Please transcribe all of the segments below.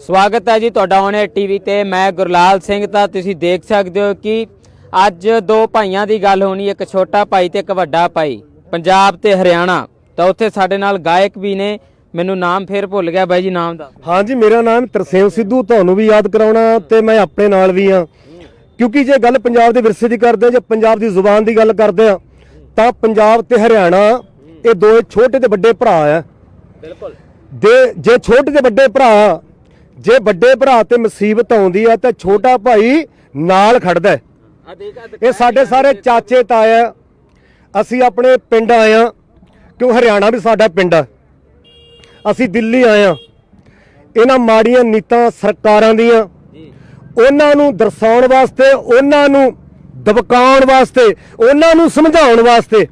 ਸਵਾਗਤ ਹੈ ਜੀ ਤੁਹਾਡਾ ਉਹਨੇ ਟੀਵੀ ਤੇ। ਮੈਂ ਗੁਰਲਾਲ ਸਿੰਘ ਤਾਂ ਤੁਸੀਂ ਦੇਖ ਸਕਦੇ ਹੋ ਕਿ ਅੱਜ ਦੋ ਭਾਈਆਂ ਦੀ ਗੱਲ ਹੋਣੀ ਇੱਕ ਛੋਟਾ ਭਾਈ ਤੇ ਇੱਕ ਵੱਡਾ ਭਾਈ। ਪੰਜਾਬ ਤੇ ਹਰਿਆਣਾ। ਤਾਂ ਉੱਥੇ ਸਾਡੇ ਨਾਲ ਗਾਇਕ ਵੀ ਨੇ। ਮੈਨੂੰ ਨਾਮ ਫੇਰ ਭੁੱਲ ਗਿਆ ਬਾਈ ਜੀ ਨਾਮ ਦਾ ਹਾਂਜੀ ਮੇਰਾ ਨਾਮ ਤਰਸੇਮ ਸਿੱਧੂ ਤੁਹਾਨੂੰ ਵੀ ਯਾਦ ਕਰਾਉਣਾ ਤੇ ਮੈਂ ਆਪਣੇ ਨਾਲ ਵੀ ਆ ਕਿਉਂਕਿ ਜੇ ਗੱਲ ਪੰਜਾਬ ਦੇ ਵਿਰਸੇ ਦੀ ਕਰਦੇ ਆ ਜੇ ਪੰਜਾਬ ਦੀ ਜ਼ੁਬਾਨ ਦੀ ਗੱਲ ਕਰਦੇ ਆ ਤਾਂ ਪੰਜਾਬ ਤੇ ਹਰਿਆਣਾ ਇਹ ਦੋਏ ਛੋਟੇ ਤੇ ਵੱਡੇ ਭਰਾ ਆ। ਬਿਲਕੁਲ। ਦੇ ਜੇ ਛੋਟੇ ਤੇ ਵੱਡੇ ਭਰਾ ਜੇ ਵੱਡੇ ਭਰਾ ਤੇ ਮੁਸੀਬਤ ਆਉਂਦੀ ਆ ਤਾਂ ਛੋਟਾ ਭਾਈ ਨਾਲ ਖੜਦਾ ਇਹ ਸਾਡੇ ਸਾਰੇ ਚਾਚੇ ਤਾਇਆ ਅਸੀਂ ਆਪਣੇ ਪਿੰਡ ਆਏ ਆ। ਕਿਉਂ? ਹਰਿਆਣਾ ਵੀ ਸਾਡਾ ਪਿੰਡ ਆ। ਅਸੀਂ ਦਿੱਲੀ ਆਏ ਆ। ਇਹਨਾਂ ਮਾੜੀਆਂ ਨੀਤਾਂ ਸਰਕਾਰਾਂ ਦੀਆਂ। ਉਹਨਾਂ ਨੂੰ ਦਰਸਾਉਣ ਵਾਸਤੇ ਉਹਨਾਂ ਨੂੰ ਦਬਕਾਉਣ ਵਾਸਤੇ ਉਹਨਾਂ ਨੂੰ ਸਮਝਾਉਣ ਵਾਸਤੇ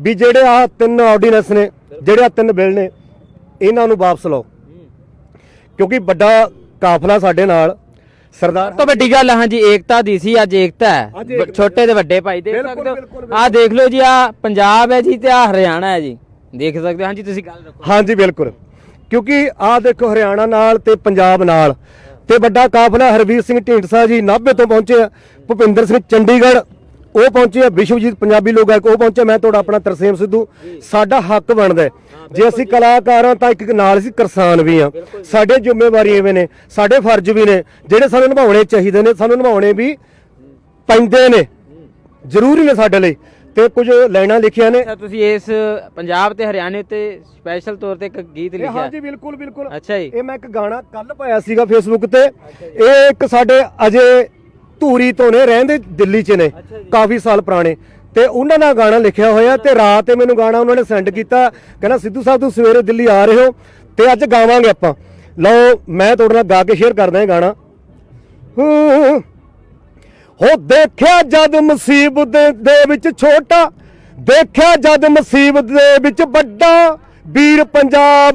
ਵੀ ਜਿਹੜੇ ਆ ਤਿੰਨ ਆਰਡੀਨੈਂਸ ਨੇ ਜਿਹੜੇ ਆ ਤਿੰਨ ਬਿੱਲ ਨੇ ਇਹਨਾਂ ਨੂੰ ਵਾਪਸ ਲਓ। ਕਿਉਂਕਿ ਵੱਡਾ ਕਾਫਲਾ ਸਾਡੇ ਨਾਲ ਸਰਦਾਰ ਤੋਂ ਵੱਡੀ ਗੱਲ ਹਾਂਜੀ ਏਕਤਾ ਦੀ ਸੀ ਅੱਜ ਏਕਤਾ ਹੈ। ਛੋਟੇ ਤੇ ਵੱਡੇ ਭਾਈ ਦੇਖ ਸਕਦੇ ਹੋ। ਆ ਦੇਖ ਲਓ ਜੀ ਆ ਪੰਜਾਬ ਹੈ ਜੀ ਤੇ ਆ ਹਰਿਆਣਾ ਹੈ ਜੀ। ਦੇਖ ਸਕਦੇ ਹੋ ਹਾਂਜੀ ਤੁਸੀਂ ਗੱਲ ਰੱਖੋ। ਹਾਂਜੀ ਬਿਲਕੁਲ। ਕਿਉਂਕਿ ਆ ਦੇਖੋ ਹਰਿਆਣਾ ਨਾਲ ਤੇ ਪੰਜਾਬ ਨਾਲ। ਤੇ ਵੱਡਾ ਕਾਫਲਾ ਹਰਵੀਰ ਸਿੰਘ ਢੀਂਡਸਾ ਜੀ ਨਾਭੇ ਤੋਂ ਪਹੁੰਚੇ ਆ। ਭੁਪਿੰਦਰ ਸਿੰਘ ਚੰਡੀਗੜ੍ਹ ਉਹ ਪਹੁੰਚੇ ਆ ਵਿਸ਼ਵਜੀਤ ਪੰਜਾਬੀ ਲੋਕ ਗਾਇਕ ਉਹ ਪਹੁੰਚੇ ਮੈਂ ਤੁਹਾਡਾ ਆਪਣਾ ਤਰਸੇਮ ਸਿੱਧੂ। ਸਾਡਾ ਹੱਕ ਬਣਦਾ ਹੈ। ਜੇ ਅਸੀਂ ਕਲਾਕਾਰ ਹਾਂ ਤਾਂ ਇੱਕ ਨਾਲ ਅਸੀਂ ਕਿਸਾਨ ਵੀ ਹਾਂ। ਸਾਡੇ ਜ਼ਿੰਮੇਵਾਰੀ ਐਵੇਂ ਨੇ ਸਾਡੇ ਫਰਜ਼ ਵੀ ਨੇ ਜਿਹੜੇ ਸਾਨੂੰ ਨਿਭਾਉਣੇ ਚਾਹੀਦੇ ਨੇ ਸਾਨੂੰ ਨਿਭਾਉਣੇ ਵੀ ਪੈਂਦੇ ਨੇ। ਜ਼ਰੂਰੀ ਨੇ ਸਾਡੇ ਲਈ। ਤੇ ਕੁਝ ਲਾਈਨਾਂ ਲਿਖੀਆਂ ਨੇ। ਤੁਸੀਂ ਇਸ ਪੰਜਾਬ ਤੇ ਹਰਿਆਣੇ ਤੇ ਸਪੈਸ਼ਲ ਤੌਰ ਤੇ ਇੱਕ ਗੀਤ ਲਿਖਿਆ। ਹਾਂਜੀ ਬਿਲਕੁਲ ਬਿਲਕੁਲ। ਅੱਛਾ ਜੀ। ਇਹ ਮੈਂ ਇੱਕ ਗਾਣਾ ਕੱਲ ਪਾਇਆ ਸੀਗਾ ਫੇਸਬੁੱਕ ਤੇ। ਇਹ ਇੱਕ ਸਾਡੇ ਅਜੇ ਧੂਰੀ ਤੋਂ ਨੇ ਰਹਿੰਦੇ ਦਿੱਲੀ 'ਚ ਨੇ ਕਾਫੀ ਸਾਲ ਪੁਰਾਣੇ। ਤੇ ਉਹਨਾਂ ਦਾ ਗਾਣਾ ਲਿਖਿਆ ਹੋਇਆ ਤੇ ਰਾਤ ਤੇ ਮੈਨੂੰ ਗਾਣਾ ਉਹਨਾਂ ਨੇ ਸੈਂਡ ਕੀਤਾ ਕਹਿੰਦਾ ਸਿੱਧੂ ਸਾਹਿਬ ਤੁਸੀਂ ਸਵੇਰੇ ਦਿੱਲੀ ਆ ਰਹੇ ਹੋ ਤੇ ਅੱਜ ਗਾਵਾਂਗੇ ਆਪਾਂ। ਲਓ ਮੈਂ ਤੁਹਾਡੇ ਨਾਲ ਗਾ ਕੇ ਸ਼ੇਅਰ ਕਰਦਾ ਇਹ ਗਾਣਾ। ਹੂੰ। ਦੇਖਿਆ ਜਦ ਮੁਸੀਬਤ ਦੇ- ਦੇ ਵਿੱਚ ਛੋਟਾ ਦੇਖਿਆ ਜਦ ਮੁਸੀਬਤ ਦੇ ਵਿੱਚ ਵੱਡਾ ਵੀਰ ਪੰਜਾਬ।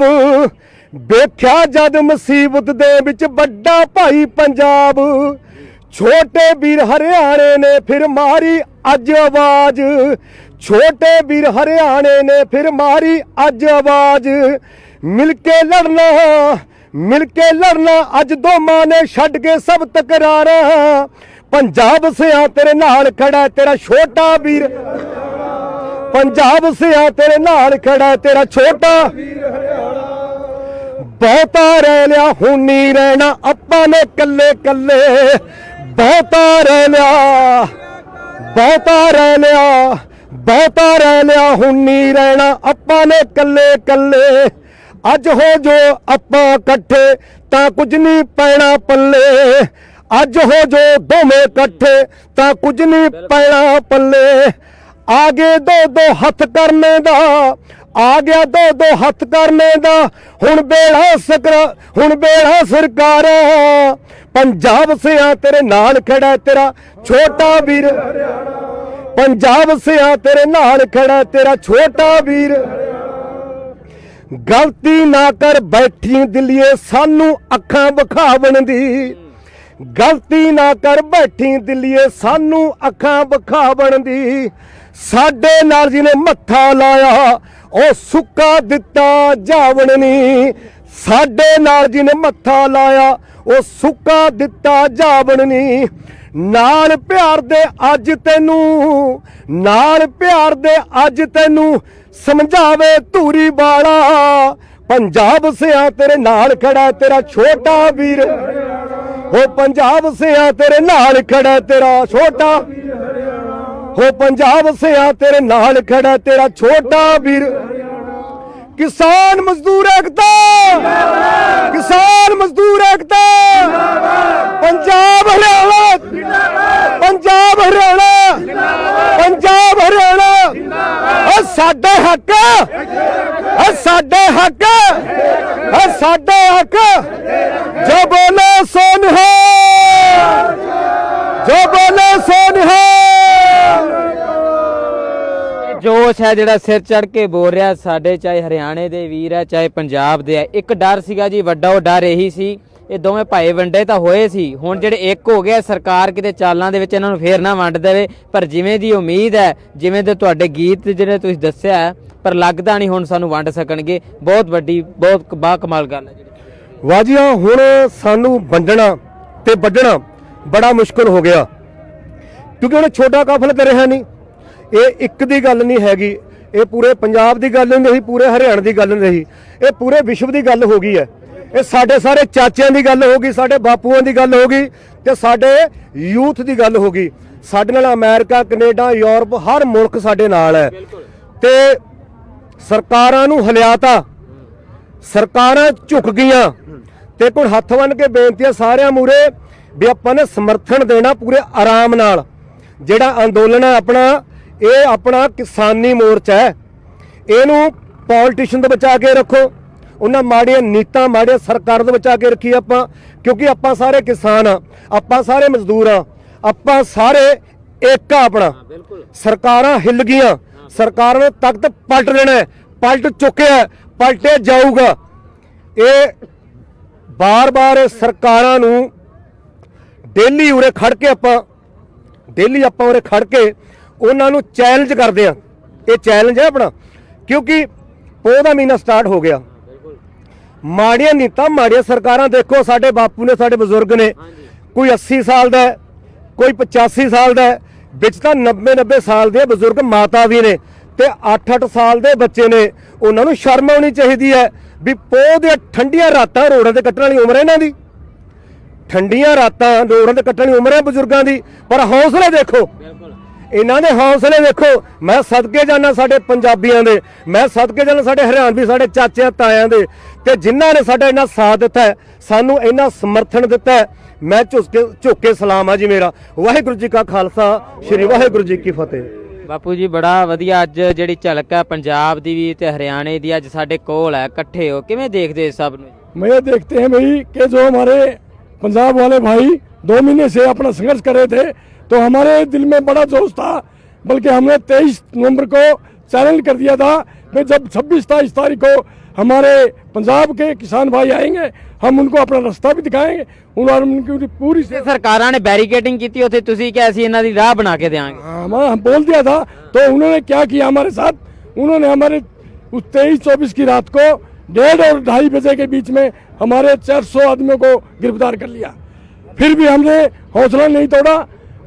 ਦੇਖਿਆ ਜਦ ਮੁਸੀਬਤ ਦੇ ਵਿੱਚ ਵੱਡਾ ਭਾਈ ਪੰਜਾਬ। ਛੋਟੇ ਵੀਰ ਹਰਿਆਣੇ ਨੇ ਫਿਰ ਮਾਰੀ ਅੱਜ ਆਵਾਜ਼। ਛੋਟੇ ਵੀਰ ਹਰਿਆਣੇ ਨੇ ਫਿਰ ਮਾਰੀ ਅੱਜ ਆਵਾਜ਼। ਮਿਲ ਕੇ ਲੜਨਾ, ਮਿਲ ਕੇ ਲੜਨਾ, ਅੱਜ ਦੋਵਾਂ ਨੇ ਛੱਡ ਕੇ ਸਭ ਤਕਰਾਰਾਂ। ਪੰਜਾਬ ਸਿਆ ਤੇਰੇ ਨਾਲ ਖੜਾ ਤੇਰਾ ਛੋਟਾ ਵੀਰ। ਪੰਜਾਬ ਸਿਆ ਤੇਰੇ ਨਾਲ ਖੜਾ ਤੇਰਾ ਛੋਟਾ ਬਹੁਤਾ ਰਹਿ ਲਿਆ, ਹੁਣ ਨਹੀਂ ਰਹਿਣਾ, ਆਪਾਂ ਨੇ ਕੱਲੇ ਕੱਲੇ ਬਹੁਤਾ ਰਹਿ ਲਿਆ, ਬਹੁਤਾ ਰਹਿ ਲਿਆ, ਬਹੁਤਾ ਰਹਿ ਲਿਆ, ਹੁਣ ਨਹੀਂ ਰਹਿਣਾ ਆਪਾਂ ਨੇ ਕੱਲੇ ਕੱਲੇ ਅੱਜ ਹੋ ਜੋ ਆਪਾਂ ਇਕੱਠੇ, ਤਾਂ ਕੁਝ ਨਹੀਂ ਪੈਣਾ ਪੱਲੇ। ਅੱਜ ਹੋ ਜੋ ਦੋਵੇਂ ਇਕੱਠੇ, ਤਾਂ ਕੁਝ ਨਹੀਂ ਪੈਣਾ ਪੱਲੇ। ਆਗੇ ਦੋ ਦੋ ਹੱਥ ਕਰਨੇ ਦਾ ਆ ਗਿਆ ਦੋ ਦੋ ਹੱਥ ਕਰਨੇ ਦਾ ਹੁਣ ਬੇੜਾ ਸਕਰ ਹੁਣ ਬੇੜਾ ਸਰਕਾਰ ਪੰਜਾਬ ਸਿਆ ਤੇਰੇ ਨਾਲ ਖੜਾ ਤੇਰਾ ਛੋਟਾ ਵੀਰ। ਪੰਜਾਬ ਸਿਆ ਤੇਰੇ ਨਾਲ ਖੜਾ ਤੇਰਾ ਛੋਟਾ ਵੀਰ। ਗਲਤੀ ਨਾ ਕਰ ਬੈਠੀ ਦਿੱਲੀਏ, ਸਾਨੂੰ ਅੱਖਾਂ ਵਿਖਾਵਣ ਦੀ। ਗਲਤੀ ਨਾ ਕਰ ਬੈਠੀ ਦਿੱਲੀਏ, ਸਾਨੂੰ ਅੱਖਾਂ ਵਿਖਾਵਣ ਦੀ। ਸਾਡੇ ਨਾਲ ਜਿਹਨੇ ਮੱਥਾ ਲਾਇਆ ਉਹ ਸੁੱਕਾ ਦਿੱਤਾ ਜਾਵਣ ਨਹੀਂ ਸਾਡੇ ਨਾਲ ਜਿਹਨੇ ਮੱਥਾ ਲਾਇਆ, ਉਹ ਸੁੱਕਾ ਦਿੱਤਾ ਜਾਵਣ ਨਹੀਂ ਨਾਲ ਪਿਆਰ ਦੇ ਅੱਜ ਤੈਨੂੰ, ਨਾਲ ਪਿਆਰ ਦੇ ਅੱਜ ਤੈਨੂੰ ਸਮਝਾਵੇ ਧੂਰੀ ਵਾਲਾ। ਪੰਜਾਬ ਸਿਆ ਤੇਰੇ ਨਾਲ ਖੜਾ ਤੇਰਾ ਛੋਟਾ ਵੀਰ। ਉਹ ਪੰਜਾਬ ਸਿਆ ਤੇਰੇ ਨਾਲ ਖੜਾ ਤੇਰਾ ਛੋਟਾ ਹੋ ਪੰਜਾਬ ਸਿਆ, ਤੇਰੇ ਨਾਲ ਖੜਾ ਤੇਰਾ ਛੋਟਾ ਵੀਰ। ਕਿਸਾਨ ਮਜ਼ਦੂਰ ਏਕਤਾ। ਕਿਸਾਨ ਮਜ਼ਦੂਰ ਏਕਤਾ। ਪੰਜਾਬ ਹਰਿਆਣਾ। ਪੰਜਾਬ ਹਰਿਆਣਾ। ਪੰਜਾਬ ਹਰਿਆਣਾ। ਉਹ ਸਾਡੇ ਹੱਕ। ਉਹ ਸਾਡੇ ਹੱਕ। ਉਹ ਸਾਡੇ ਹੱਕ ਜੋ ਬੋਲੇ ਸੋ ਨਿਹਾਲ ਜੋ ਬੋਲੇ ਸੋ ਕੁਛ ਹੈ ਜਿਹੜਾ ਸਿਰ ਚੜ ਕੇ ਬੋਲ ਰਿਹਾ, ਸਾਡੇ ਚਾਹੇ ਹਰਿਆਣੇ ਦੇ ਵੀਰ ਹੈ, ਚਾਹੇ ਪੰਜਾਬ ਦੇ ਹੈ। ਇੱਕ ਡਰ ਸੀਗਾ ਜੀ, ਵੱਡਾ ਉਹ ਡਰ ਇਹੀ ਸੀ, ਇਹ ਦੋਵੇਂ ਭਾਈ ਵੰਡੇ ਤਾਂ ਹੋਏ ਸੀ। ਹੁਣ ਜਿਹੜੇ ਇੱਕ ਹੋ ਗਏ ਸਰਕਾਰ ਕਿਤੇ ਚਾਲਾਂ ਦੇ ਵਿੱਚ ਇਹਨਾਂ ਨੂੰ ਫੇਰ ਨਾ ਵੰਡ ਦੇਵੇ। ਪਰ ਜਿਵੇਂ ਦੀ ਉਮੀਦ ਹੈ, ਜਿਵੇਂ ਦੇ ਤੁਹਾਡੇ ਗੀਤ ਜਿਹੜੇ ਤੁਸੀਂ ਦੱਸਿਆ ਪਰ ਲੱਗਦਾ ਨਹੀਂ ਹੁਣ ਸਾਨੂੰ ਵੰਡ ਸਕਣਗੇ। ਬਹੁਤ ਵੱਡੀ, ਬਹੁਤ ਬਾ ਕਮਾਲ ਗੱਲ ਹੈ ਜਿਹੜੀ। ਵਾਜੀਆਂ ਹੁਣ ਸਾਨੂੰ ਵੰਡਣਾ ਤੇ ਵੱਢਣਾ ਬੜਾ ਮੁਸ਼ਕਲ ਹੋ ਗਿਆ। ਕਿਉਂਕਿ ਹੁਣ ਛੋਟਾ ਕਾਫਲਾ ਤੇ ਰਿਹਾ ਨਹੀਂ। ਇਹ ਇੱਕ ਦੀ ਗੱਲ ਨਹੀਂ ਹੈਗੀ। ਇਹ ਪੂਰੇ ਪੰਜਾਬ ਦੀ ਗੱਲ ਨਹੀਂ ਰਹੀ ਪੂਰੇ ਹਰਿਆਣਾ ਦੀ ਗੱਲ ਨਹੀਂ। ਰਹੀ ਇਹ ਪੂਰੇ ਵਿਸ਼ਵ ਦੀ ਗੱਲ ਹੋ ਗਈ ਹੈ। ਇਹ ਸਾਡੇ ਸਾਰੇ ਚਾਚਿਆਂ ਦੀ ਗੱਲ ਹੋ ਗਈ ਸਾਡੇ ਬਾਪੂਆਂ ਦੀ ਗੱਲ ਹੋ ਗਈ ਤੇ ਸਾਡੇ ਯੂਥ ਦੀ ਗੱਲ ਹੋ ਗਈ। ਸਾਡੇ ਨਾਲ ਅਮਰੀਕਾ ਕੈਨੇਡਾ ਯੂਰਪ ਹਰ ਮੁਲਕ ਸਾਡੇ ਨਾਲ ਹੈ। ਤੇ ਸਰਕਾਰਾਂ ਨੂੰ ਹਲਿਆਤਾ। ਸਰਕਾਰਾਂ ਝੁਕ ਗਈਆਂ। ਤੇ ਕੋਈ ਹੱਥ ਬੰਨ ਕੇ ਬੇਨਤੀ ਹੈ ਸਾਰਿਆਂ ਮੂਰੇ ਵੀ ਆਪਾਂ ਨੇ ਸਮਰਥਨ ਦੇਣਾ ਪੂਰੇ ਆਰਾਮ ਨਾਲ। ਜਿਹੜਾ ਅੰਦੋਲਨ ਹੈ ਆਪਣਾ ਇਹ ਆਪਣਾ ਕਿਸਾਨੀ ਮੋਰਚਾ ਹੈ। ਇਹਨੂੰ ਪੋਲਿਟਿਸ਼ੀਅਨ ਤੋਂ ਬਚਾ ਕੇ ਰੱਖੋ। ਉਹਨਾਂ ਮਾੜੀਆਂ ਨੀਤਾਂ ਮਾੜੀਆਂ ਸਰਕਾਰ ਤੋਂ ਬਚਾ ਕੇ ਰੱਖੀ ਆਪਾਂ ਕਿਉਂਕਿ ਆਪਾਂ ਸਾਰੇ ਕਿਸਾਨ ਆ ਆਪਾਂ ਸਾਰੇ ਮਜ਼ਦੂਰ ਆ ਆਪਾਂ ਸਾਰੇ ਇੱਕ ਆ ਆਪਣਾ। ਸਰਕਾਰਾਂ ਹਿੱਲ ਗਈਆਂ। ਸਰਕਾਰਾਂ ਨੇ ਤਖਤ ਪਲਟ ਹੈ, ਪਲਟ ਚੁੱਕਿਆ ਹੈ, ਪਲਟਿਆ ਜਾਊਗਾ। ਇਹ ਬਾਰ-ਬਾਰ ਸਰਕਾਰਾਂ ਨੂੰ ਡੇਲੀ ਉਰੇ ਖੜ ਕੇ ਆਪਾਂ ਡੇਲੀ ਆਪਾਂ ਉਰੇ ਖੜ ਕੇ ਉਹਨਾਂ ਨੂੰ ਚੈਲੰਜ ਕਰਦੇ ਆ। ਇਹ ਚੈਲੰਜ ਹੈ ਆਪਣਾ। ਕਿਉਂਕਿ ਪੋਹ ਦਾ ਮਹੀਨਾ ਸਟਾਰਟ ਹੋ ਗਿਆ। ਮਾੜੀਆਂ ਨੀਤਾਂ ਮਾੜੀਆਂ ਸਰਕਾਰਾਂ ਦੇਖੋ ਸਾਡੇ ਬਾਪੂ ਨੇ ਸਾਡੇ ਬਜ਼ੁਰਗ ਨੇ। ਕੋਈ 80 ਸਾਲ ਦਾ ਕੋਈ 85 ਸਾਲ ਦਾ ਵਿੱਚ ਤਾਂ 90 90 ਸਾਲ ਦੇ ਬਜ਼ੁਰਗ ਮਾਤਾ ਵੀ ਨੇ ਤੇ 8-8 ਸਾਲ ਦੇ ਬੱਚੇ ਨੇ। ਉਹਨਾਂ ਨੂੰ ਸ਼ਰਮ ਆਉਣੀ ਚਾਹੀਦੀ ਹੈ ਵੀ ਪੋਹ ਦੇ ਠੰਡੀਆਂ ਰਾਤਾਂ ਰੋਡਾਂ ਤੇ ਕੱਟਣ ਵਾਲੀ ਉਮਰ ਹੈ ਇਹਨਾਂ ਦੀ। ਠੰਡੀਆਂ ਰਾਤਾਂ ਰੋਡਾਂ ਤੇ ਕੱਟਣ ਵਾਲੀ ਉਮਰ ਹੈ ਬਜ਼ੁਰਗਾਂ ਦੀ। ਪਰ ਹੌਸਲੇ ਦੇਖੋ। ਇਹਨਾਂ ਦੇ ਹੌਸਲੇ ਦੇਖੋ ਮੈਂ ਸਦਕੇ ਜਾਣਾ ਸਾਡੇ ਪੰਜਾਬੀਆਂ ਦੇ ਮੈਂ ਸਦਕੇ ਜਾਣਾ ਸਾਡੇ ਹਰਿਆਣਵੀ ਸਾਡੇ ਚਾਚਿਆਂ ਤਾਇਆਂ ਦੇ ਤੇ ਜਿਨ੍ਹਾਂ ਨੇ ਸਾਡਾ ਇੰਨਾ ਸਾਥ ਦਿੱਤਾ ਹੈ ਸਾਨੂੰ ਇੰਨਾ ਸਮਰਥਨ ਦਿੱਤਾ ਹੈ ਮੈਂ ਝੁਕ ਕੇ ਝੁਕ ਕੇ ਸਲਾਮ ਆ ਜੀ ਮੇਰਾ ਵਾਹਿਗੁਰੂ ਜੀ ਕਾ ਖਾਲਸਾ ਸ੍ਰੀ ਵਾਹਿਗੁਰੂ ਜੀ ਕੀ ਫਤਿਹ ਬਾਪੂ ਜੀ ਬੜਾ ਵਧੀਆ ਅੱਜ ਜਿਹੜੀ ਝਲਕ ਹੈ ਪੰਜਾਬ ਦੀ ਵੀ ਤੇ ਹਰਿਆਣੇ ਦੀ ਅੱਜ ਸਾਡੇ ਕੋਲ ਹੈ ਇਕੱਠੇ ਹੋ ਕਿਵੇਂ ਦੇਖਦੇ ਇਸ ਸਭ ਨੂੰ मैं देखते हैं भाई कि जो हमारे पंजाब वाले भाई दो महीने से अपना संघर्ष कर रहे थे तो हमारे दिल में बड़ा जोश था बल्कि हमने 23 नवंबर को चैलेंज कर दिया था कि जब 26 ताईस तारीख को हमारे पंजाब के किसान भाई आएंगे हम उनको अपना रास्ता भी दिखाएंगे उन्होंने उनकी पूरी ਤੇ सरकारां ने बैरिकेडिंग ਕੀਤੀ ਉੱਥੇ ਤੁਸੀਂ ਕਿਹਾ ਅਸੀਂ ਇਹਨਾਂ ਦੀ ਰਾਹ ਬਣਾ ਕੇ ਦੇਵਾਂਗੇ हमारा हम बोल दिया था तो उन्होंने क्या किया हमारे साथ उन्होंने हमारे उस तेईस चौबीस की रात को डेढ़ और ढाई बजे के बीच में हमारे 400 आदमियों को गिरफ्तार कर लिया फिर भी हमने हौसला नहीं तोड़ा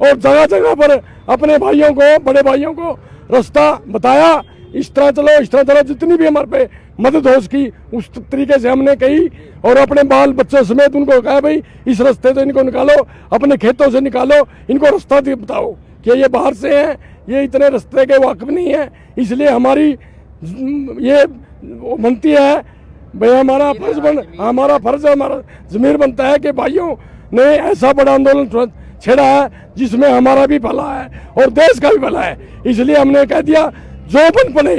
और जगह जगह पर अपने भाइयों को, बड़े भाइयों को रास्ता बताया। इस तरह चलो, इस तरह चलो, जितनी भी हमारे पे मदद हो सकी, उस तरीके से हमने कही। और अपने बाल बच्चों समेत उनको कहा, भाई, इस रास्ते से इनको निकालो, अपने खेतों से निकालो, इनको रास्ता बताओ कि ये बाहर से हैं, ये इतने रास्ते के वाकफ नहीं है। इसलिए हमारी, ये बनती है, भाई, हमारा फ़र्ज़ बन, हमारा फ़र्ज़, हमारा जमीर बनता है कि भाइयों ने ऐसा बड़ा आंदोलन छेड़ा है जिसमें हमारा भी भला है और देश का भी भला है इसलिए हमने कह दिया जो बन बने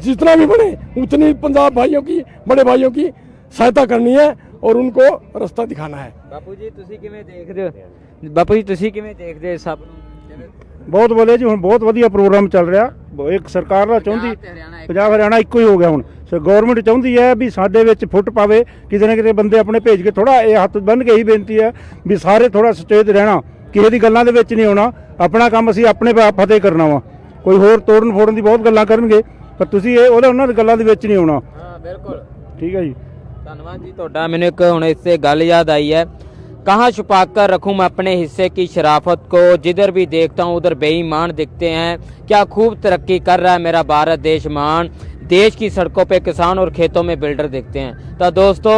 जितना भी बने उतनी पंजाब भाइयों की बड़े भाइयों की सहायता करनी है और उनको रास्ता दिखाना है ਬਾਪੂ ਜੀ ਤੁਸੀਂ ਕਿਵੇਂ ਦੇਖਦੇ ਹੋ ਬਾਪੂ ਜੀ ਤੁਸੀਂ ਕਿਵੇਂ ਦੇਖਦੇ ਹੋ ਇਸ ਸਭ ਨੂੰ ਬਹੁਤ ਵਧੀਆ ਜੀ ਹੁਣ ਬਹੁਤ ਵਧੀਆ ਪ੍ਰੋਗਰਾਮ ਚੱਲ ਰਿਹਾ ਬ- ਇੱਕ ਸਰਕਾਰ ਦਾ ਚਾਹੁੰਦੀ ਤੇ ਹਰਿਆਣਾ ਇੱਕ- ਪੰਜਾਬ ਹਰਿਆਣਾ ਇੱਕੋ ਹੀ ਹੋ ਗਿਆ ਹੁਣ ਸੋ ਗਵਰਨਮੈਂਟ ਚਾਹੁੰਦੀ ਹੈ ਵੀ ਸਾਡੇ ਵਿੱਚ ਫੁੱਟ ਪਾਵੇ ਕਿਤੇ ਨਾ ਕਿਤੇ ਬੰਦੇ ਆਪਣੇ ਭੇਜ ਕੇ ਥੋੜਾ ਇਹ ਹੱਥ ਬੰਨ ਕੇ ਹੀ ਬੇਨਤੀ ਹੈ ਵੀ ਸਾਰੇ ਥੋੜਾ ਸੁਚੇਤ ਰਹਿਣਾ ਕਿਸੇ ਦੀ ਗੱਲਾਂ ਦੇ ਵਿੱਚ ਨਹੀਂ ਆਉਣਾ ਆਪਣਾ ਕੰਮ ਅਸੀਂ ਆਪਣੇ ਆਪ ਫਤਿਹ ਕਰਨਾ ਵਾ ਕੋਈ ਹੋਰ ਤੋੜਨ ਫੋੜਨ ਦੀ ਬਹੁਤ ਗੱਲਾਂ ਕਰਨਗੇ ਪਰ ਤੁਸੀਂ ਇਹ ਉਹਦੇ ਉਹਨਾਂ ਦੀ ਗੱਲਾਂ ਦੇ ਵਿੱਚ ਨਹੀਂ ਆਉਣਾ ਹਾਂ ਬਿਲਕੁਲ ਠੀਕ ਹੈ ਜੀ धन्यवाद जी ਤੁਹਾਡਾ ਮੈਨੂੰ ਇੱਕ ਹੁਣ इससे ਗੱਲ याद आई है कहाँ छुपा कर रखूं मैं अपने हिस्से की शराफत को जिधर भी देखता हूं उधर बेईमान दिखते हैं क्या खूब तरक्की कर रहा है मेरा भारत देश मान देश की सड़कों पे किसान और खेतों में बिल्डर दिखते हैं ਤਾਂ ਦੋਸਤੋ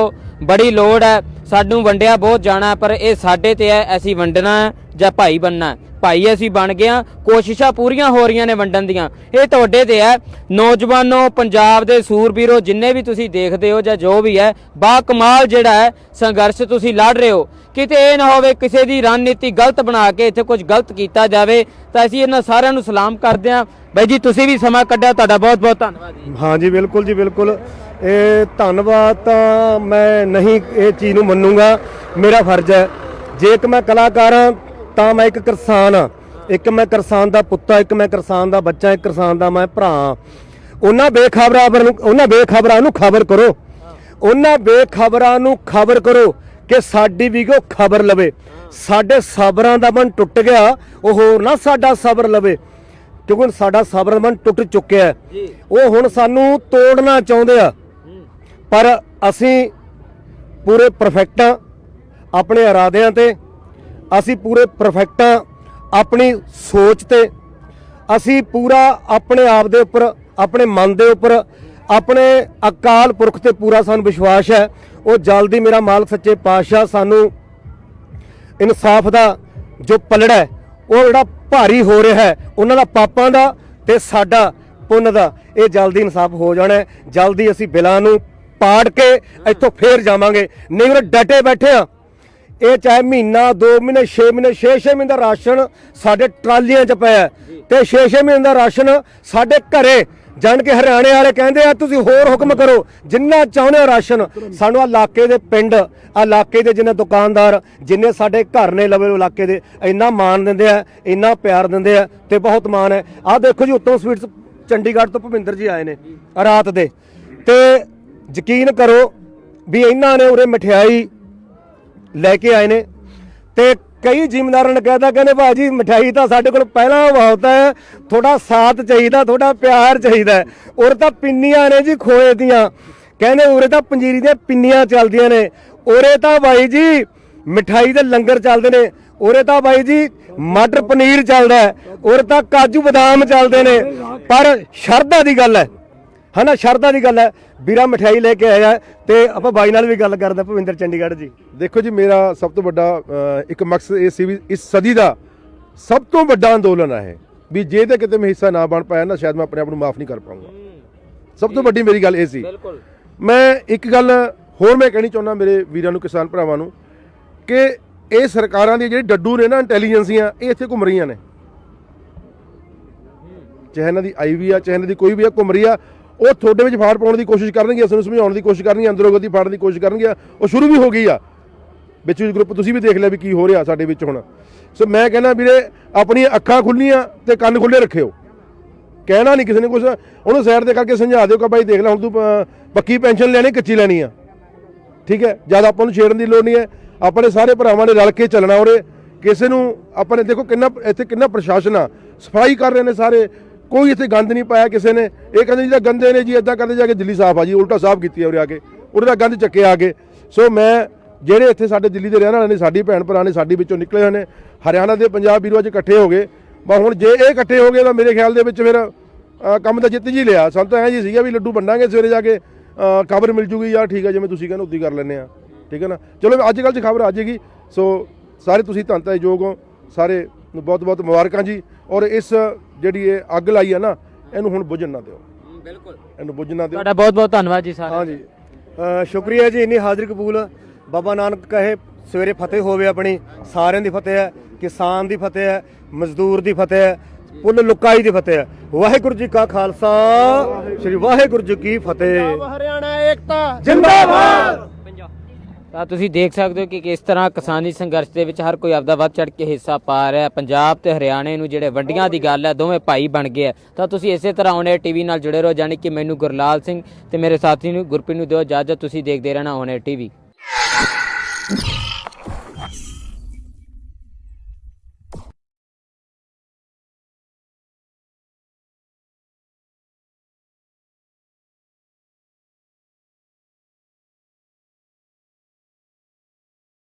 ਬੜੀ ਲੋੜ ਹੈ ਸਾਨੂੰ ਵੰਡਿਆ ਬਹੁਤ ਜਾਣਾ ਹੈ, ਪਰ ਇਹ ਸਾਡੇ ਤੇ ਹੈ ਅਸੀਂ ਵੰਡਣਾ ਹੈ ਜਾਂ ਭਾਈ ਬੰਨਾ ਹੈ ਭਾਈ ਅਸੀਂ ਬਣ ਗਏ ਹਾਂ ਕੋਸ਼ਿਸ਼ਾਂ ਪੂਰੀਆਂ ਹੋ ਰਹੀਆਂ ਨੇ ਵੰਡਣ ਦੀਆਂ ਇਹ ਤੁਹਾਡੇ ਤੇ ਹੈ ਨੌਜਵਾਨੋ ਪੰਜਾਬ ਦੇ ਸੂਰਬੀਰੋ ਜਿੰਨੇ ਵੀ ਤੁਸੀਂ ਦੇਖਦੇ ਹੋ ਜਾਂ ਜੋ ਵੀ ਹੈ ਬਾ ਕਮਾਲ ਜਿਹੜਾ ਹੈ ਸੰਘਰਸ਼ ਤੁਸੀਂ ਲੜ ਰਹੇ ਹੋ ਕਿਤੇ ਇਹ ਨਾ ਹੋਵੇ ਕਿਸੇ ਦੀ ਰਣਨੀਤੀ ਗਲਤ ਬਣਾ ਕੇ ਇੱਥੇ ਕੁਝ ਗਲਤ ਕੀਤਾ ਜਾਵੇ ਤਾਂ ਅਸੀਂ ਇਹਨਾਂ ਸਾਰਿਆਂ ਨੂੰ ਸਲਾਮ ਕਰਦੇ ਹਾਂ। ਬਾਈ ਜੀ ਤੁਸੀਂ ਵੀ ਸਮਾਂ ਕੱਢਿਆ ਤੁਹਾਡਾ ਬਹੁਤ ਬਹੁਤ ਧੰਨਵਾਦ ਜੀ। ਹਾਂ ਜੀ ਬਿਲਕੁਲ ਜੀ ਬਿਲਕੁਲ। ਇਹ ਧੰਨਵਾਦ ਤਾਂ ਮੈਂ ਨਹੀਂ ਇਹ ਚੀਜ਼ ਨੂੰ ਮੰਨੂਗਾ। ਮੇਰਾ ਫਰਜ਼ ਹੈ ਜੇ ਇੱਕ ਮੈਂ ਕਲਾਕਾਰ ਹਾਂ ਤਾਂ ਮੈਂ ਇੱਕ ਕਿਸਾਨ ਹਾਂ। ਇੱਕ ਮੈਂ ਕਿਸਾਨ ਦਾ ਪੁੱਤ ਇੱਕ ਮੈਂ ਕਿਸਾਨ ਦਾ ਬੱਚਾ ਇੱਕ ਕਿਸਾਨ ਦਾ ਮੈਂ ਭਰਾ ਹਾਂ। ਉਹਨਾਂ ਬੇਖਬਰਾਂ ਨੂੰ ਉਹਨਾਂ ਬੇਖਬਰਾਂ ਨੂੰ ਖਬਰ ਕਰੋ। ਉਹਨਾਂ ਬੇਖਬਰਾਂ ਨੂੰ ਖਬਰ ਕਰੋ। ਕਿ ਸਾਡੀ ਵੀ ਕੋ ਖਬਰ ਲਵੇ। ਸਾਡੇ ਸਬਰਾਂ ਦਾ ਮਨ ਟੁੱਟ ਗਿਆ ਉਹ ਹੋਰ ਨਾ ਸਾਡਾ ਸਬਰ ਲਵੇ। ਕਿਉਂਕਿ ਹੁਣ ਸਾਡਾ ਸਬਰ ਦਾ ਮਨ ਟੁੱਟ ਚੁੱਕਿਆ ਹੈ। ਉਹ ਹੁਣ ਸਾਨੂੰ ਤੋੜਨਾ ਚਾਹੁੰਦੇ ਆ। ਪਰ ਅਸੀਂ ਪੂਰੇ ਪਰਫੈਕਟ ਆ ਆਪਣੇ ਇਰਾਦਿਆਂ ਤੇ। ਅਸੀਂ ਪੂਰੇ ਪਰਫੈਕਟ ਆ ਆਪਣੀ ਸੋਚ ਤੇ। ਅਸੀਂ ਪੂਰਾ ਆਪਣੇ ਆਪ ਦੇ ਉੱਪਰ ਆਪਣੇ ਮਨ ਦੇ ਉੱਪਰ ਆਪਣੇ ਅਕਾਲ ਪੁਰਖ ਤੇ ਪੂਰਾ ਸਾਨੂੰ ਵਿਸ਼ਵਾਸ ਹੈ ਉਹ ਜਲਦੀ ਮੇਰਾ ਮਾਲਕ ਸੱਚੇ ਪਾਤਸ਼ਾਹ ਸਾਨੂੰ ਇਨਸਾਫ ਦਾ ਜੋ ਪਲੜਾ ਹੈ, ਉਹ ਜਿਹੜਾ ਭਾਰੀ ਹੋ ਰਿਹਾ ਹੈ, ਉਹਨਾਂ ਦਾ ਪਾਪਾਂ ਦਾ ਤੇ ਸਾਡਾ ਪੁੰਨ ਦਾ, ਇਹ ਜਲਦੀ ਇਨਸਾਫ ਹੋ ਜਾਣਾ ਜਲਦੀ ਅਸੀਂ ਬਿਲਾਂ ਨੂੰ ਪਾੜ ਕੇ ਇੱਥੋਂ ਫੇਰ ਜਾਵਾਂਗੇ। ਨਹੀਂ ਉਹ ਡਟੇ ਬੈਠੇ ਆ ਇਹ ਚਾਹੇ ਮਹੀਨਾ 2 ਮਹੀਨੇ 6 ਮਹੀਨੇ 6-6 ਮਹੀਨੇ ਦਾ ਰਾਸ਼ਨ ਸਾਡੇ ਟਰਾਲੀਆਂ 'ਚ ਪਿਆ ਹੈ। ਤੇ 6-6 ਮਹੀਨੇ ਦਾ ਰਾਸ਼ਨ ਸਾਡੇ ਘਰੇ ਜਾਣ ਕੇ ਹਰਿਆਣੇ ਵਾਲੇ ਕਹਿੰਦੇ ਆ, ਤੁਸੀਂ ਹੋਰ ਹੁਕਮ ਕਰੋ, ਜਿੰਨਾ ਚਾਹੁੰਦੇ ਹੋ ਰਾਸ਼ਨ। ਸਾਨੂੰ ਆ ਇਲਾਕੇ ਦੇ ਪਿੰਡ, ਆ ਇਲਾਕੇ ਦੇ ਜਿੰਨੇ ਦੁਕਾਨਦਾਰ, ਜਿੰਨੇ ਸਾਡੇ ਘਰ ਨੇ ਲਵੇ ਇਲਾਕੇ ਦੇ, ਇੰਨਾ ਮਾਣ ਦਿੰਦੇ ਆ, ਇੰਨਾ ਪਿਆਰ ਦਿੰਦੇ ਆ ਤੇ ਬਹੁਤ ਮਾਣ ਹੈ। ਆ ਦੇਖੋ ਜੀ, ਉੱਤੋਂ ਸਵੀਟਸ ਚੰਡੀਗੜ੍ਹ ਤੋਂ ਭੁਪਿੰਦਰ ਜੀ ਆਏ ਨੇ ਰਾਤ ਦੇ। ਤੇ ਯਕੀਨ ਕਰੋ ਵੀ ਇਹਨਾਂ ਨੇ ਉਰੇ ਮਠਿਆਈ ਲੈ ਕੇ ਆਏ ਨੇ। ਤੇ ਕਈ ਜ਼ਿਮੀਂਦਾਰਾਂ ਨੇ ਕਹਿਦਾ ਕਹਿੰਦੇ ਭਾਜੀ ਮਠਾਈ ਤਾਂ ਸਾਡੇ ਕੋਲ ਪਹਿਲਾਂ ਬਹੁਤ ਹੈ ਥੋੜਾ ਸਾਥ ਚਾਹੀਦਾ ਥੋੜਾ ਪਿਆਰ ਚਾਹੀਦਾ ਹੈ। ਉਰੇ ਤਾਂ ਪਿੰਨੀਆਂ ਨੇ ਜੀ ਖੋਏ ਦੀਆਂ। ਕਹਿੰਦੇ ਉਰੇ ਤਾਂ ਪੰਜੀਰੀ ਦੀਆਂ ਪਿੰਨੀਆਂ ਚੱਲਦੀਆਂ ਨੇ। ਉਰੇ ਤਾਂ ਬਾਈ ਜੀ ਮਠਾਈ ਦੇ ਲੰਗਰ ਚੱਲਦੇ ਨੇ। ਉਰੇ ਤਾਂ ਬਾਈ ਜੀ ਮਟਰ ਪਨੀਰ ਚੱਲਦਾ ਉਰੇ ਤਾਂ ਕਾਜੂ ਬਦਾਮ ਚੱਲਦੇ ਨੇ। ਪਰ ਸ਼ਰਧਾ ਦੀ ਗੱਲ ਹੈ। ਹਨਾ ਸ਼ਰਧਾ ਦੀ ਗੱਲ ਹੈ। ਵੀਰਾ ਮਠਿਆਈ ਲੈ ਕੇ ਆਇਆ ਤੇ ਆਪਾਂ ਬਾਈ ਨਾਲ ਵੀ ਗੱਲ ਕਰਦੇ ਭਵਿੰਦਰ ਚੰਡੀਗੜ੍ਹ ਜੀ। ਦੇਖੋ ਜੀ ਮੇਰਾ ਸਭ ਤੋਂ ਵੱਡਾ ਇੱਕ ਮਕਸਦ ਇਹ ਸੀ ਵੀ ਇਸ ਸਦੀ ਦਾ ਸਭ ਤੋਂ ਵੱਡਾ ਅੰਦੋਲਨ ਹੈ ਇਹ ਵੀ ਜੇ ਤੇ ਕਿਤੇ ਮੈਂ ਹਿੱਸਾ ਨਾ ਬਣ ਪਾਇਆ ਨਾ ਸ਼ਾਇਦ ਮੈਂ ਆਪਣੇ ਆਪ ਨੂੰ ਮਾਫ ਨਹੀਂ ਕਰ ਪਾਉਂਗਾ ਸਭ ਤੋਂ ਵੱਡੀ ਮੇਰੀ ਗੱਲ ਇਹ ਸੀ। ਬਿਲਕੁਲ। ਮੈਂ ਇੱਕ ਗੱਲ ਹੋਰ ਮੈਂ ਕਹਿਣੀ ਚਾਹੁੰਦਾ ਮੇਰੇ ਵੀਰਾਂ ਨੂੰ ਕਿਸਾਨ ਭਰਾਵਾਂ ਨੂੰ ਕਿ ਇਹ ਸਰਕਾਰਾਂ ਦੀ ਜਿਹੜੀ ਡੱਡੂ ਨੇ ਨਾ ਇੰਟੈਲੀਜੈਂਸੀਆਂ ਇਹ ਇੱਥੇ ਘੁੰਮ ਰਹੀਆਂ ਨੇ। ਚਾਹੇ ਇਹਨਾਂ ਦੀ ਆਈ ਵੀ ਆ ਚਾਹੇ ਇਹਨਾਂ ਦੀ ਕੋਈ ਵੀ ਆ ਘੁੰਮ ਰਹੀ ਆ। ਉਹ ਤੁਹਾਡੇ ਵਿੱਚ ਫਾੜ ਪਾਉਣ ਦੀ ਕੋਸ਼ਿਸ਼ ਕਰਨਗੇ ਸਾਨੂੰ ਸਮਝਾਉਣ ਦੀ ਕੋਸ਼ਿਸ਼ ਕਰਨਗੇ, ਅੰਦਰੋਂ ਗਤੀ ਫਾੜਨ ਦੀ ਕੋਸ਼ਿਸ਼ ਕਰਨਗੇ, ਉਹ ਸ਼ੁਰੂ ਵੀ ਹੋ ਗਈ ਆ। ਵਿੱਚ ਗਰੁੱਪ ਤੁਸੀਂ ਵੀ ਦੇਖ ਲਿਆ ਵੀ ਕੀ ਹੋ ਰਿਹਾ ਸਾਡੇ ਵਿੱਚ ਹੁਣ। ਸੋ ਮੈਂ ਕਹਿੰਦਾ ਵੀਰੇ, ਆਪਣੀਆਂ ਅੱਖਾਂ ਖੁੱਲੀਆਂ ਤੇ ਕੰਨ ਖੁੱਲੇ ਰੱਖਿਓ। ਕਹਿਣਾ ਨਹੀਂ ਕਿਸੇ ਨੇ ਕੁਝ ਉਹਨੂੰ ਸਾਈਡ ਤੇ ਕਰਕੇ ਸਮਝਾ ਦਿਓ ਕਿ ਬਾਈ ਦੇਖ ਲੈ, ਹੁਣ ਤੂੰ ਪੱਕੀ ਪੈਨਸ਼ਨ ਲੈਣੀ ਕੱਚੀ ਲੈਣੀ ਆ? ਠੀਕ ਹੈ? ਜਦ ਆਪਾਂ ਨੂੰ ਛੇੜਨ ਦੀ ਲੋੜ ਨਹੀਂ ਹੈ। ਆਪਣੇ ਸਾਰੇ ਭਰਾਵਾਂ ਨੇ ਰਲ ਕੇ ਚੱਲਣਾ ਔਰੇ ਕਿਸੇ ਨੂੰ ਆਪਾਂ ਨੇ ਦੇਖੋ ਕਿੰਨਾ, ਇੱਥੇ ਕਿੰਨਾ ਪ੍ਰਸ਼ਾਸਨ ਆ। ਸਫ਼ਾਈ ਕਰ ਰਹੇ ਨੇ ਸਾਰੇ। ਕੋਈ ਇੱਥੇ ਗੰਦ ਨਹੀਂ ਪਾਇਆ ਕਿਸੇ ਨੇ। ਇਹ ਕਹਿੰਦੇ ਜੀ ਤਾਂ ਗੰਦੇ ਨੇ ਜੀ ਇਦਾਂ ਕਰਦੇ ਜਾ ਕੇ ਦਿੱਲੀ ਸਾਫ਼ ਆ ਜੀ, ਉਲਟਾ ਸਾਫ਼ ਕੀਤੀ ਉਰੇ ਆ ਕੇ। ਉਰੇ ਦਾ ਗੰਦ ਚੱਕੇ ਆ ਕੇ। ਸੋ ਮੈਂ, ਜਿਹੜੇ ਇੱਥੇ ਸਾਡੇ ਦਿੱਲੀ ਦੇ ਰਹਿਣ ਵਾਲੇ ਨੇ, ਸਾਡੀ ਭੈਣ ਭਰਾ ਨੇ, ਸਾਡੀ ਵਿੱਚੋਂ ਨਿਕਲੇ ਹੋਏ ਨੇ, ਹਰਿਆਣਾ ਦੇ ਪੰਜਾਬ ਵੀਰੋ ਅੱਜ ਇਕੱਠੇ ਹੋ ਗਏ। ਬਸ ਹੁਣ ਜੇ ਇਹ ਇਕੱਠੇ ਹੋ ਗਏ ਤਾਂ ਮੇਰੇ ਖਿਆਲ ਦੇ ਵਿੱਚ ਫਿਰ ਕੰਮ ਤਾਂ ਜਿੱਤ ਜੀ ਲਿਆ। ਸਾਨੂੰ ਤਾਂ ਐਂ ਜੀ ਸੀਗਾ ਵੀ ਲੱਡੂ ਵੰਡਾਂਗੇ ਸਵੇਰੇ ਜਾ ਕੇ ਖਬਰ ਮਿਲ ਜੂਗੀ, ਯਾਰ ਠੀਕ ਹੈ ਜਿਵੇਂ ਤੁਸੀਂ ਕਹਿੰਦੇ ਉਦੀ ਕਰ ਲੈਂਦੇ ਆ। ਠੀਕ ਹੈ ਨਾ? ਚਲੋ ਅੱਜ ਕੱਲ੍ਹ 'ਚ ਖਬਰ ਆ ਜਾਏਗੀ ਸੋ ਸਾਰੇ ਤੁਸੀਂ ਧੰਨ ਧੰਨ ਯੋਗ ਹੋ। ਸਾਰੇ ਨੂੰ ਬਹੁਤ ਬਹੁਤ ਮੁਬਾਰਕਾਂ ਜੀ। ਔਰ ਇਸ ਜਿਹੜੀ ਇਹ ਅੱਗ ਲਾਈ ਆ ਨਾ ਇਹਨੂੰ ਹੁਣ ਬੁਝਣ ਨਾ ਦਿਓ। ਬਿਲਕੁਲ। ਇਹਨੂੰ ਬੁਝਣ ਨਾ ਦਿਓ। ਤੁਹਾਡਾ ਬਹੁਤ ਬਹੁਤ ਧੰਨਵਾਦ ਜੀ ਸਾਰਿਆਂ ਦਾ। ਹਾਂਜੀ। ਸ਼ੁਕਰੀਆ ਜੀ ਇੰਨੀ ਹਾਜ਼ਰੀ ਕਬੂਲ। ਬਾਬਾ ਨਾਨਕ ਕਹੇ ਸਵੇਰੇ ਫਤਿਹ ਹੋਵੇ ਆਪਣੀ ਸਾਰਿਆਂ ਦੀ ਫਤਿਹ ਹੈ ਕਿਸਾਨ ਦੀ ਫਤਿਹ ਹੈ ਮਜ਼ਦੂਰ ਦੀ ਫਤਿਹ ਹੈ ਕੁੱਲ ਲੁਕਾਈ ਦੀ ਫਤਿਹ ਹੈ। ਵਾਹਿਗੁਰੂ ਜੀ ਕਾ ਖਾਲਸਾ ਸ੍ਰੀ ਵਾਹਿਗੁਰੂ ਜੀ ਕੀ ਫਤਿਹ। ਹਰਿਆਣਾ ਏਕਤਾ। ਜਿੰਦਾਬਾਦ! ਤਾਂ ਤੁਸੀਂ ਦੇਖ ਸਕਦੇ ਹੋ ਕਿ ਕਿਸ ਤਰ੍ਹਾਂ ਕਿਸਾਨੀ ਸੰਘਰਸ਼ ਦੇ ਵਿੱਚ ਹਰ ਕੋਈ ਆਪਦਾ ਵੱਧ ਚੜ ਕੇ ਹਿੱਸਾ ਪਾ ਰਿਹਾ ਪੰਜਾਬ ਤੇ ਹਰਿਆਣੇ ਨੂੰ ਜਿਹੜੇ ਵੰਡੀਆਂ ਦੀ ਗੱਲ ਹੈ, ਦੋਵੇਂ ਭਾਈ ਬਣ ਗਏ ਹੈ। ਤਾਂ ਤੁਸੀਂ ਇਸੇ ਤਰ੍ਹਾਂ ਔਨ ਟੀਵੀ ਨਾਲ ਜੁੜੇ ਰਹੋ ਜਾਣੀ ਕਿ ਮੈਨੂੰ ਗੁਰਲਾਲ ਸਿੰਘ ਤੇ ਮੇਰੇ ਸਾਥੀ ਨੂੰ ਗੁਰਪ੍ਰੀਤ ਨੂੰ ਦਿਓ ਇਜਾਜ਼ਤ, ਤੁਸੀਂ ਦੇਖਦੇ ਰਹਿਣਾ ਔਨ ਟੀਵੀ